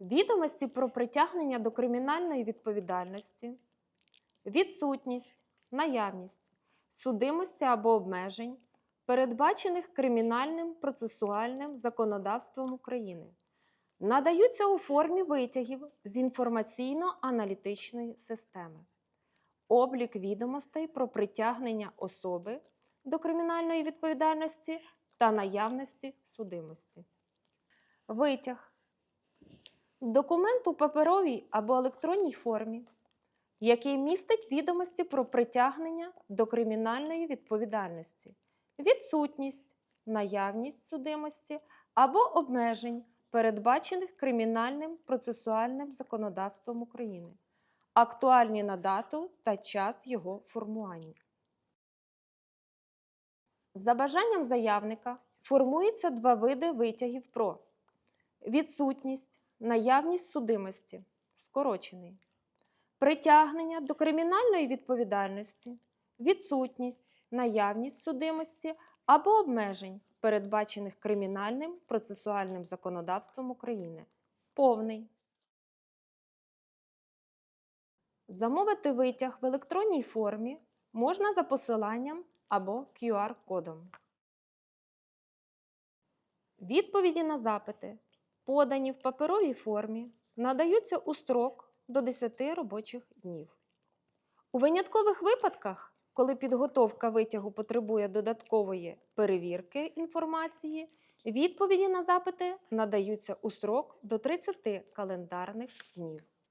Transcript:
відомості про притягнення до кримінальної відповідальності, відсутність, наявність, судимості або обмежень, передбачених кримінальним процесуальним законодавством України, надаються у формі витягів з інформаційно-аналітичної системи. Облік відомостей про притягнення особи до кримінальної відповідальності та наявності судимості. Витяг. Документ у паперовій або електронній формі, який містить відомості про притягнення до кримінальної відповідальності, відсутність, наявність судимості або обмежень, передбачених кримінальним процесуальним законодавством України, актуальні на дату та час його формування. За бажанням заявника формуються два види витягів про відсутність, наявність судимості, скорочений, притягнення до кримінальної відповідальності, відсутність, наявність судимості або обмежень, передбачених кримінальним процесуальним законодавством України, повний. Замовити витяг в електронній формі можна за посиланням або QR-кодом. Відповіді на запити, подані в паперовій формі, надаються у строк до 10 робочих днів. У виняткових випадках, коли підготовка витягу потребує додаткової перевірки інформації, відповіді на запити надаються у строк до 30 календарних днів.